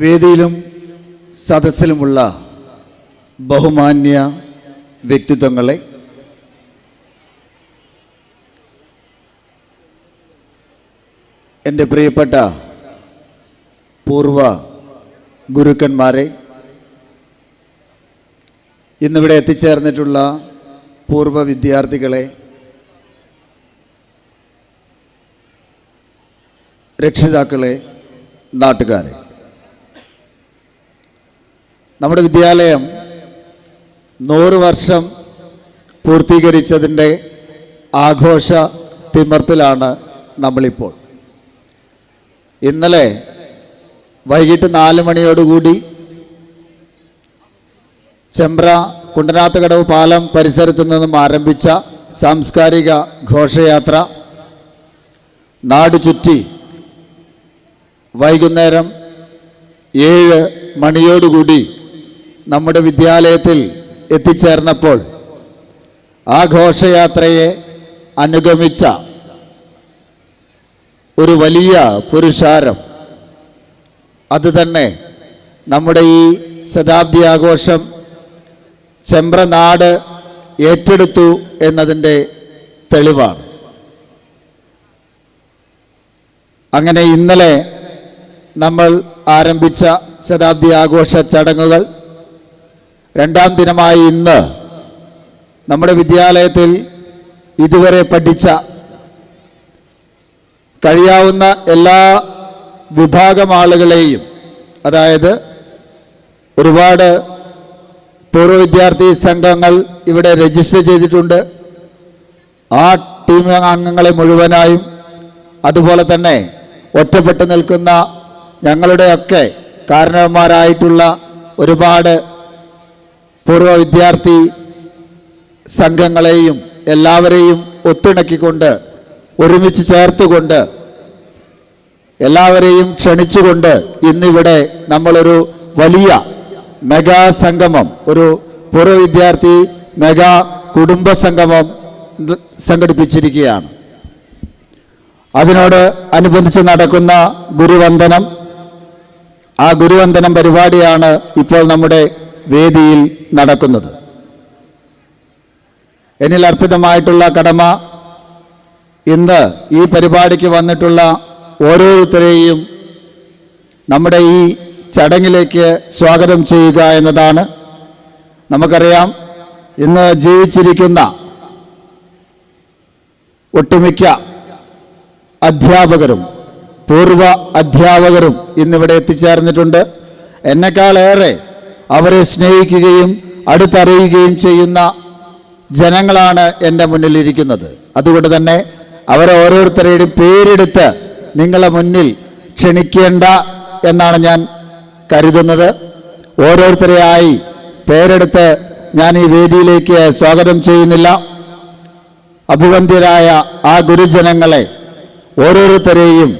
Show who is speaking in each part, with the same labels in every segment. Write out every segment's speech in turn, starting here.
Speaker 1: വേദിയിലും സദസ്സിലുമുള്ള ബഹുമാന്യ വ്യക്തിത്വങ്ങളെ എന്റെ പ്രിയപ്പെട്ട പൂർവ ഗുരുക്കന്മാരെ ഇന്നിവിടെ എത്തിച്ചേർന്നിട്ടുള്ള പൂർവ വിദ്യാർത്ഥികളെ രക്ഷിതാക്കളെ നാട്ടുകാരെ. നമ്മുടെ വിദ്യാലയം നൂറ് വർഷം പൂർത്തീകരിച്ചതിന്റെ ആഘോഷ തിമർപ്പിലാണ് നമ്മളിപ്പോൾ. ഇന്നലെ വൈകിട്ട് നാല് മണിയോടുകൂടി ചെമ്പ്ര കുണ്ടനാത്തുകടവ് പാലം പരിസരത്തു നിന്നും ആരംഭിച്ച സാംസ്കാരിക ഘോഷയാത്ര നാട് ചുറ്റി വൈകുന്നേരം ഏഴ് മണിയോടുകൂടി നമ്മുടെ വിദ്യാലയത്തിൽ എത്തിച്ചേർന്നപ്പോൾ ആ ഘോഷയാത്രയെ അനുഗമിച്ച ഒരു വലിയ പുരുഷാരം. അത് തന്നെ നമ്മുടെ ഈ ശതാബ്ദി ആഘോഷം ചെമ്പ്രനാട് ഏറ്റെടുത്തു എന്നതിന്റെ തെളിവാണ്. അങ്ങനെ ഇന്നലെ നമ്മൾ ആരംഭിച്ച ശതാബ്ദി ആഘോഷ ചടങ്ങുകൾ രണ്ടാം ദിനമായി ഇന്ന് നമ്മുടെ വിദ്യാലയത്തിൽ ഇതുവരെ പഠിച്ച കഴിയാവുന്ന എല്ലാ വിഭാഗം ആളുകളെയും അതായത് ഒരുപാട് പൂർവ വിദ്യാർത്ഥി സംഘങ്ങൾ ഇവിടെ രജിസ്റ്റർ ചെയ്തിട്ടുണ്ട്. ആ ടീം അംഗങ്ങളെ മുഴുവനായും അതുപോലെ തന്നെ ഒറ്റപ്പെട്ടു നിൽക്കുന്ന ഞങ്ങളുടെയൊക്കെ കാരണവന്മാരായിട്ടുള്ള ഒരുപാട് പൂർവ വിദ്യാർത്ഥി സംഘങ്ങളെയും എല്ലാവരെയും ഒത്തിണക്കിക്കൊണ്ട് ഒരുമിച്ച് ചേർത്തുകൊണ്ട് എല്ലാവരെയും ക്ഷണിച്ചുകൊണ്ട് ഇന്നിവിടെ നമ്മളൊരു വലിയ മെഗാ സംഗമം ഒരു പൂർവ വിദ്യാർത്ഥി മെഗാ കുടുംബ സംഗമം സംഘടിപ്പിച്ചിരിക്കുകയാണ്. അതിനോട് അനുബന്ധിച്ച് നടക്കുന്ന ഗുരുവന്ദനം ആ ഗുരുവന്ദനം പരിപാടിയാണ് ഇപ്പോൾ നമ്മുടെ വേദിയിൽ നടക്കുന്നത്. എന്നിൽ അർപ്പിതമായിട്ടുള്ള കടമ ഇന്ന് ഈ പരിപാടിക്ക് വന്നിട്ടുള്ള ഓരോരുത്തരെയും നമ്മുടെ ഈ ചടങ്ങിലേക്ക് സ്വാഗതം ചെയ്യുക എന്നതാണ്. നമുക്കറിയാം ഇന്ന് ജീവിച്ചിരിക്കുന്ന ഒട്ടുമിക്ക അധ്യാപകരും പൂർവ അധ്യാപകരും ഇന്നിവിടെ എത്തിച്ചേർന്നിട്ടുണ്ട്. എന്നെക്കാളേറെ അവരെ സ്നേഹിക്കുകയും അടുത്തറിയുകയും ചെയ്യുന്ന ജനങ്ങളാണ് എന്റെ മുന്നിലിരിക്കുന്നത്. അതുകൊണ്ട് തന്നെ അവരെ ഓരോരുത്തരുടെയും പേരെടുത്ത് നിങ്ങളെ മുന്നിൽ ക്ഷണിക്കേണ്ട എന്നാണ് ഞാൻ കരുതുന്നത്. ഓരോരുത്തരെയായി പേരെടുത്ത് ഞാൻ ഈ വേദിയിലേക്ക് സ്വാഗതം ചെയ്യുന്നില്ല. അഭിവന്ധ്യരായ ആ ഗുരുജനങ്ങളെ ഓരോരുത്തരെയും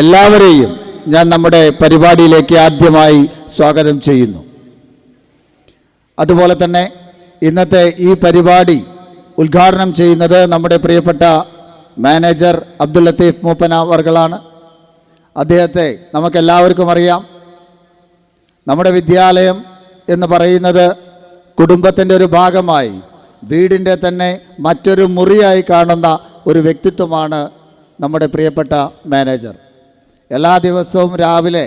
Speaker 1: എല്ലാവരെയും ഞാൻ നമ്മുടെ പരിപാടിയിലേക്ക് ആദ്യമായി സ്വാഗതം ചെയ്യുന്നു. അതുപോലെ തന്നെ ഇന്നത്തെ ഈ പരിപാടി ഉദ്ഘാടനം ചെയ്യുന്നത് നമ്മുടെ പ്രിയപ്പെട്ട മാനേജർ അബ്ദുൽ ലത്തീഫ് മൂപ്പന അവർകളാണ് അദ്ദേഹത്തെ നമുക്കെല്ലാവർക്കും അറിയാം. നമ്മുടെ വിദ്യാലയം എന്ന് പറയുന്നത് കുടുംബത്തിന്റെ ഒരു ഭാഗമായി വീടിന്റെ തന്നെ മറ്റൊരു മുറിയായി കാണുന്ന ഒരു വ്യക്തിത്വമാണ് നമ്മുടെ പ്രിയപ്പെട്ട മാനേജർ. എല്ലാ ദിവസവും രാവിലെ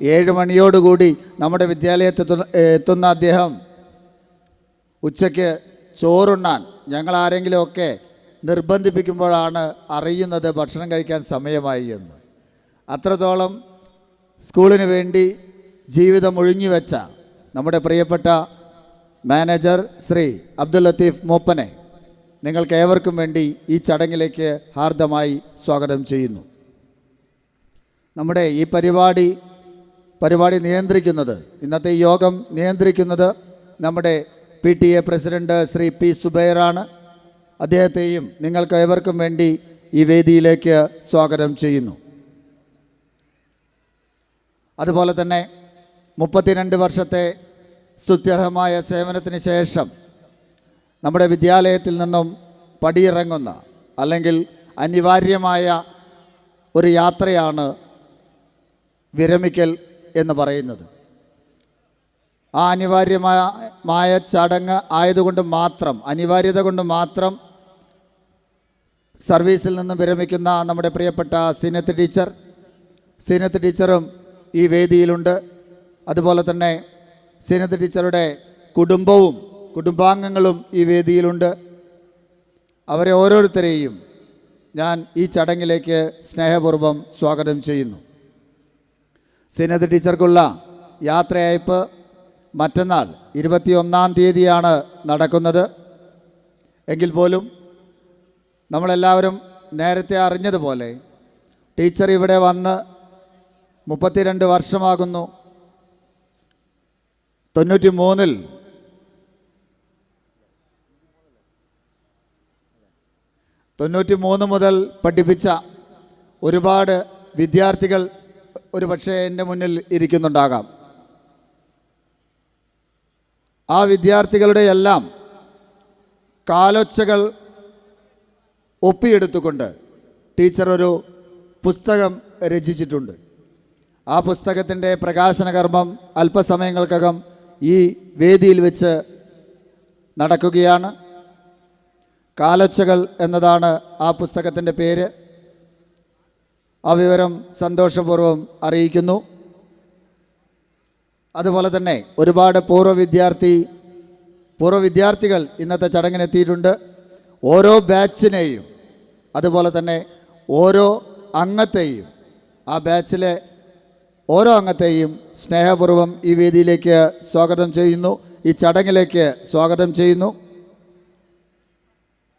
Speaker 1: ഏഴ് മണിയോടുകൂടി നമ്മുടെ വിദ്യാലയത്തിൽ എത്തുന്ന അദ്ദേഹം ഉച്ചയ്ക്ക് ചോറുണ്ണാൻ ഞങ്ങൾ ആരെങ്കിലുമൊക്കെ നിർബന്ധിപ്പിക്കുമ്പോഴാണ് അറിയുന്നത് ഭക്ഷണം കഴിക്കാൻ സമയമായി എന്ന്. അത്രത്തോളം സ്കൂളിന് വേണ്ടി ജീവിതം ഒഴിഞ്ഞു വെച്ച നമ്മുടെ പ്രിയപ്പെട്ട മാനേജർ ശ്രീ അബ്ദുൽ ലത്തീഫ് മൂപ്പനെ നിങ്ങൾക്ക് ഏവർക്കും വേണ്ടി ഈ ചടങ്ങിലേക്ക് ഹാർദമായി സ്വാഗതം ചെയ്യുന്നു. നമ്മുടെ ഈ പരിപാടി പരിപാടി നിയന്ത്രിക്കുന്നത് ഇന്നത്തെ യോഗം നിയന്ത്രിക്കുന്നത് നമ്മുടെ P T A president Shri P സുബൈറാണ്. അദ്ദേഹത്തെയും നിങ്ങൾക്ക് ഏവർക്കും വേണ്ടി ഈ വേദിയിലേക്ക് സ്വാഗതം ചെയ്യുന്നു. അതുപോലെ തന്നെ മുപ്പത്തിരണ്ട് വർഷത്തെ സ്തുത്യർഹമായ സേവനത്തിന് ശേഷം നമ്മുടെ വിദ്യാലയത്തിൽ നിന്നും പടിയിറങ്ങുന്ന അല്ലെങ്കിൽ അനിവാര്യമായ ഒരു യാത്രയാണ് വിരമിക്കൽ എന്ന് പറയുന്നത്. ആ അനിവാര്യമായ ചടങ്ങ് ആയതുകൊണ്ട് മാത്രം അനിവാര്യത കൊണ്ട് മാത്രം സർവീസിൽ നിന്നും വിരമിക്കുന്ന നമ്മുടെ പ്രിയപ്പെട്ട സീനത്ത് ടീച്ചർ. സീനത്ത് ടീച്ചറും ഈ വേദിയിലുണ്ട്. അതുപോലെ തന്നെ സീനത്ത് ടീച്ചറുടെ കുടുംബവും കുടുംബാംഗങ്ങളും ഈ വേദിയിലുണ്ട്. അവരെ ഓരോരുത്തരെയും ഞാൻ ഈ ചടങ്ങിലേക്ക് സ്നേഹപൂർവം സ്വാഗതം ചെയ്യുന്നു. സീനത്ത് ടീച്ചർക്കുള്ള യാത്രയയപ്പ് മറ്റന്നാൾ ഇരുപത്തിയൊന്നാം തീയതിയാണ് നടക്കുന്നത്. എങ്കിൽ പോലും നമ്മളെല്ലാവരും നേരത്തെ അറിഞ്ഞതുപോലെ ടീച്ചർ ഇവിടെ വന്ന് മുപ്പത്തിരണ്ട് വർഷമാകുന്നു. തൊണ്ണൂറ്റി മൂന്നിൽ തൊണ്ണൂറ്റി മൂന്ന് മുതൽ പഠിപ്പിച്ച ഒരുപാട് വിദ്യാർത്ഥികൾ ഒരു പക്ഷേ എന്റെ മുന്നിൽ ഇരിക്കുന്നുണ്ടാകാം. ആ വിദ്യാർത്ഥികളുടെ എല്ലാം കാലൊച്ചകൾ ഒപ്പിയെടുത്തുകൊണ്ട് ടീച്ചർ ഒരു പുസ്തകം രചിച്ചിട്ടുണ്ട്. ആ പുസ്തകത്തിന്റെ പ്രകാശനകർമ്മം അല്പസമയങ്ങൾക്കകം ഈ വേദിയിൽ വെച്ച് നടക്കുകയാണ്. കാലൊച്ചകൾ എന്നതാണ് ആ പുസ്തകത്തിന്റെ പേര്. ആ വിവരം സന്തോഷപൂർവം അറിയിക്കുന്നു. അതുപോലെ തന്നെ ഒരുപാട് പൂർവ വിദ്യാർത്ഥി പൂർവ വിദ്യാർത്ഥികൾ ഇന്നത്തെ ചടങ്ങിനെത്തിയിട്ടുണ്ട്. ഓരോ ബാച്ചിനെയും അതുപോലെ തന്നെ ഓരോ അംഗത്തെയും ആ ബാച്ചിലെ ഓരോ അംഗത്തെയും സ്നേഹപൂർവം ഈ വേദിയിലേക്ക് സ്വാഗതം ചെയ്യുന്നു. ഈ ചടങ്ങിലേക്ക് സ്വാഗതം ചെയ്യുന്നു.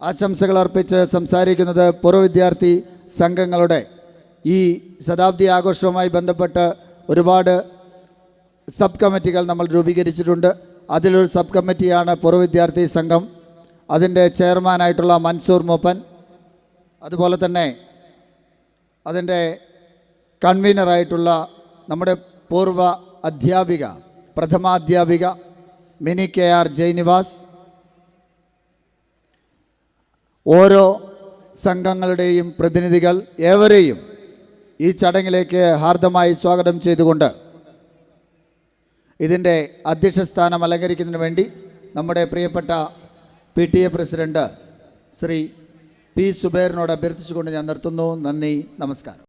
Speaker 1: ആശംസകൾ അർപ്പിച്ച് സംസാരിക്കുന്നത് പൂർവ വിദ്യാർത്ഥി സംഘങ്ങളുടെ ഈ ശതാബ്ദി ആഘോഷവുമായി ബന്ധപ്പെട്ട് ഒരുപാട് സബ് കമ്മിറ്റികൾ നമ്മൾ രൂപീകരിച്ചിട്ടുണ്ട്. അതിലൊരു സബ് കമ്മിറ്റിയാണ് പൂർവ വിദ്യാർത്ഥി സംഘം. അതിന്റെ ചെയർമാനായിട്ടുള്ള മൻസൂർ മൂപ്പൻ. അതുപോലെ തന്നെ അതിന്റെ കൺവീനറായിട്ടുള്ള നമ്മുടെ പൂർവ അധ്യാപിക പ്രഥമാധ്യാപിക മിനി കെ ആർ ജയനിവാസ്. ഓരോ സംഘങ്ങളുടെയും പ്രതിനിധികൾ ഏവരെയും ഈ ചടങ്ങിലേക്ക് ഹാർദമായി സ്വാഗതം ചെയ്തുകൊണ്ട് ഇതിന്റെ അധ്യക്ഷസ്ഥാനം അലങ്കരിക്കുന്നതിന് വേണ്ടി നമ്മുടെ പ്രിയപ്പെട്ട P T A president Shri P സുബൈറിനോട് അഭ്യർത്ഥിച്ചുകൊണ്ട് ഞാൻ നിർത്തുന്നു. നന്ദി നമസ്കാരം.